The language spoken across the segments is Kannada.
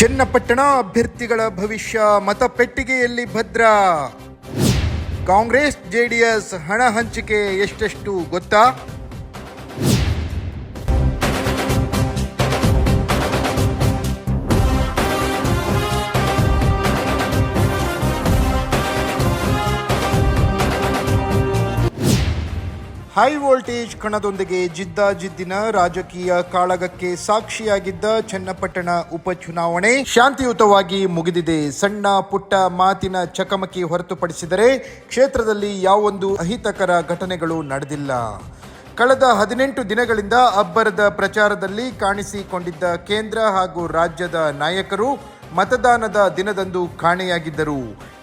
ಚನ್ನಪಟ್ಟಣ ಅಭ್ಯರ್ಥಿಗಳ ಭವಿಷ್ಯ ಮತಪೆಟ್ಟಿಗೆಯಲ್ಲಿ ಭದ್ರ. ಕಾಂಗ್ರೆಸ್ ಜೆಡಿಎಸ್ ಹಣ ಹಂಚಿಕೆ ಎಷ್ಟೆಷ್ಟು ಗೊತ್ತಾ? ಹೈ ವೋಲ್ಟೇಜ್ ಕಣದೊಂದಿಗೆ ಜಿದ್ದಾಜಿದ್ದಿನ ರಾಜಕೀಯ ಕಾಳಗಕ್ಕೆ ಸಾಕ್ಷಿಯಾಗಿದ್ದ ಚನ್ನಪಟ್ಟಣ ಉಪಚುನಾವಣೆ ಶಾಂತಿಯುತವಾಗಿ ಮುಗಿದಿದೆ. ಸಣ್ಣ ಪುಟ್ಟ ಮಾತಿನ ಚಕಮಕಿ ಹೊರತುಪಡಿಸಿದರೆ ಕ್ಷೇತ್ರದಲ್ಲಿ ಯಾವೊಂದು ಅಹಿತಕರ ಘಟನೆಗಳು ನಡೆದಿಲ್ಲ. ಕಳೆದ ಹದಿನೆಂಟು ದಿನಗಳಿಂದ ಅಬ್ಬರದ ಪ್ರಚಾರದಲ್ಲಿ ಕಾಣಿಸಿಕೊಂಡಿದ್ದ ಕೇಂದ್ರ ಹಾಗೂ ರಾಜ್ಯದ ನಾಯಕರು ಮತದಾನದ ದಿನದಂದು ಕಾಣೆಯಾಗಿದ್ದರು.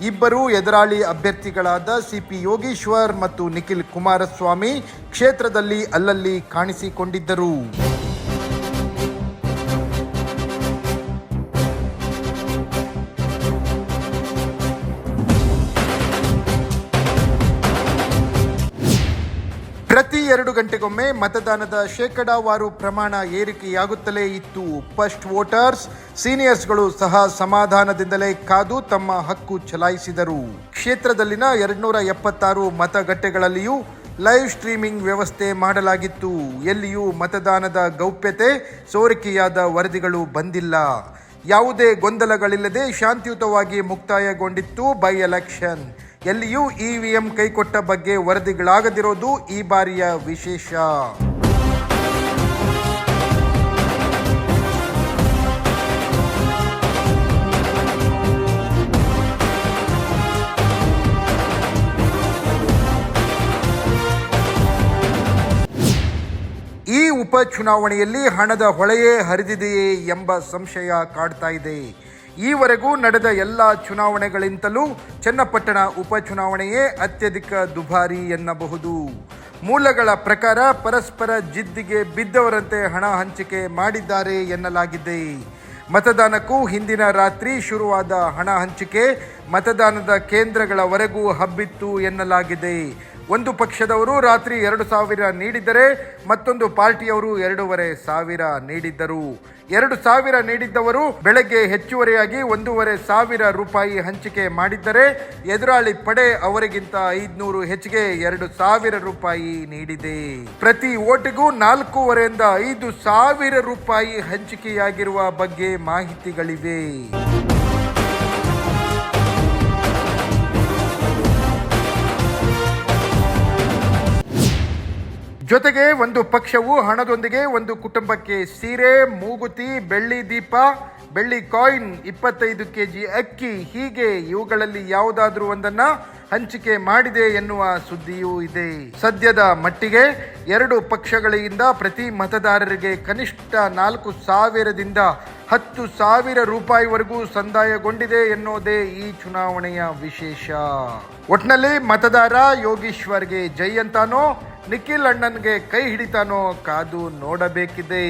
ಇಬ್ಬರು ಎದುರಾಳಿ ಅಭ್ಯರ್ಥಿಗಳಾದ ಸಿಪಿ ಯೋಗೀಶ್ವರ್ ಮತ್ತು ನಿಖಿಲ್ ಕುಮಾರಸ್ವಾಮಿ ಕ್ಷೇತ್ರದಲ್ಲಿ ಅಲ್ಲಲ್ಲಿ ಕಾಣಿಸಿಕೊಂಡಿದ್ದರು. ಪ್ರತಿ ಎರಡು ಗಂಟೆಗೊಮ್ಮೆ ಮತದಾನದ ಶೇಕಡಾವಾರು ಪ್ರಮಾಣ ಏರಿಕೆಯಾಗುತ್ತಲೇ ಇತ್ತು. ಫಸ್ಟ್ ವೋಟರ್ಸ್, ಸೀನಿಯರ್ಸ್ಗಳು ಸಹ ಸಮಾಧಾನದಿಂದಲೇ ಕಾದು ತಮ್ಮ ಹಕ್ಕು ಚಲಾಯಿಸಿದರು. ಕ್ಷೇತ್ರದಲ್ಲಿನ ಎರಡ್ನೂರ ಎಪ್ಪತ್ತಾರು ಮತಗಟ್ಟೆಗಳಲ್ಲಿಯೂ ಲೈವ್ ಸ್ಟ್ರೀಮಿಂಗ್ ವ್ಯವಸ್ಥೆ ಮಾಡಲಾಗಿತ್ತು. ಎಲ್ಲಿಯೂ ಮತದಾನದ ಗೌಪ್ಯತೆ, ಸೋರಿಕೆಯಾದ ವರದಿಗಳು ಬಂದಿಲ್ಲ. ಯಾವುದೇ ಗೊಂದಲಗಳಿಲ್ಲದೆ ಶಾಂತಿಯುತವಾಗಿ ಮುಕ್ತಾಯಗೊಂಡಿತ್ತು ಬೈ ಎಲೆಕ್ಷನ್ ಎಲ್ಲಿಯೂ ಇವಿಎಂ ಕೈಕೊಟ್ಟ ಬಗ್ಗೆ ವರದಿಗಳಾಗದಿರೋದು ಈ ಬಾರಿಯ ವಿಶೇಷ. ಈ ಉಪಚುನಾವಣೆಯಲ್ಲಿ ಹಣದ ಹೊಳೆಯೇ ಹರಿದಿದೆಯೇ ಎಂಬ ಸಂಶಯ ಕಾಡ್ತಾ ಇದೆ. ಈವರೆಗೂ ನಡೆದ ಎಲ್ಲ ಚುನಾವಣೆಗಳಿಂತಲೂ ಚನ್ನಪಟ್ಟಣ ಉಪಚುನಾವಣೆಯೇ ಅತ್ಯಧಿಕ ದುಬಾರಿ ಎನ್ನಬಹುದು. ಮೂಲಗಳ ಪ್ರಕಾರ ಪರಸ್ಪರ ಜಿದ್ದಿಗೆ ಬಿದ್ದವರಂತೆ ಹಣ ಹಂಚಿಕೆ ಮಾಡಿದ್ದಾರೆ ಎನ್ನಲಾಗಿದೆ. ಮತದಾನಕ್ಕೂ ಹಿಂದಿನ ರಾತ್ರಿ ಶುರುವಾದ ಹಣ ಹಂಚಿಕೆ ಮತದಾನದ ಕೇಂದ್ರಗಳವರೆಗೂ ಹಬ್ಬಿತ್ತು ಎನ್ನಲಾಗಿದೆ. ಒಂದು ಪಕ್ಷದವರು ರಾತ್ರಿ ಎರಡು ಸಾವಿರ ನೀಡಿದ್ದರೆ ಮತ್ತೊಂದು ಪಾರ್ಟಿಯವರು ಎರಡೂವರೆ ಸಾವಿರ ನೀಡಿದ್ದರು. ಎರಡು ಸಾವಿರ ನೀಡಿದ್ದವರು ಬೆಳಗ್ಗೆ ಹೆಚ್ಚುವರಿಯಾಗಿ ಒಂದೂವರೆ ಸಾವಿರ ರೂಪಾಯಿ ಹಂಚಿಕೆ ಮಾಡಿದ್ದರೆ ಎದುರಾಳಿ ಪಡೆ ಅವರಿಗಿಂತ ಐದ್ನೂರು ಹೆಚ್ಚಿಗೆ ಎರಡು ಸಾವಿರ ರೂಪಾಯಿ ನೀಡಿದೆ. ಪ್ರತಿ ಓಟಿಗೂ ನಾಲ್ಕೂವರೆಯಿಂದ ಐದು ಸಾವಿರ ರೂಪಾಯಿ ಹಂಚಿಕೆಯಾಗಿರುವ ಬಗ್ಗೆ ಮಾಹಿತಿಗಳಿವೆ. ಜೊತೆಗೆ ಒಂದು ಪಕ್ಷವು ಹಣದೊಂದಿಗೆ ಒಂದು ಕುಟುಂಬಕ್ಕೆ ಸೀರೆ, ಮೂಗುತಿ, ಬೆಳ್ಳಿ ದೀಪ, ಬೆಳ್ಳಿ ಕಾಯಿನ್ ಇಪ್ಪತ್ತೈದು ಕೆ ಜಿ ಅಕ್ಕಿ, ಹೀಗೆ ಇವುಗಳಲ್ಲಿ ಯಾವುದಾದ್ರೂ ಒಂದನ್ನ ಹಂಚಿಕೆ ಮಾಡಿದೆ ಎನ್ನುವ ಸುದ್ದಿಯೂ ಇದೆ. ಸದ್ಯದ ಮಟ್ಟಿಗೆ ಎರಡು ಪಕ್ಷಗಳಿಂದ ಪ್ರತಿ ಮತದಾರರಿಗೆ ಕನಿಷ್ಠ ನಾಲ್ಕು ಸಾವಿರದಿಂದ ಹತ್ತು ಸಾವಿರ ರೂಪಾಯಿವರೆಗೂ ಸಂದಾಯಗೊಂಡಿದೆ ಎನ್ನುವುದೇ ಈ ಚುನಾವಣೆಯ ವಿಶೇಷ. ಒಟ್ನಲ್ಲಿ ಮತದಾರ ಯೋಗೀಶ್ವರ್ಗೆ ಜೈ ಅಂತಾನೋ ನಿಖಿಲ್ ಅಣ್ಣನ್ಗೆ ಕೈ ಹಿಡಿತಾನೋ ಕಾದು ನೋಡಬೇಕಿದೆ.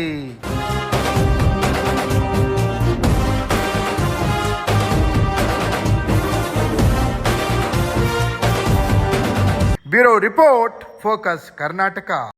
Bureau report focus Karnataka.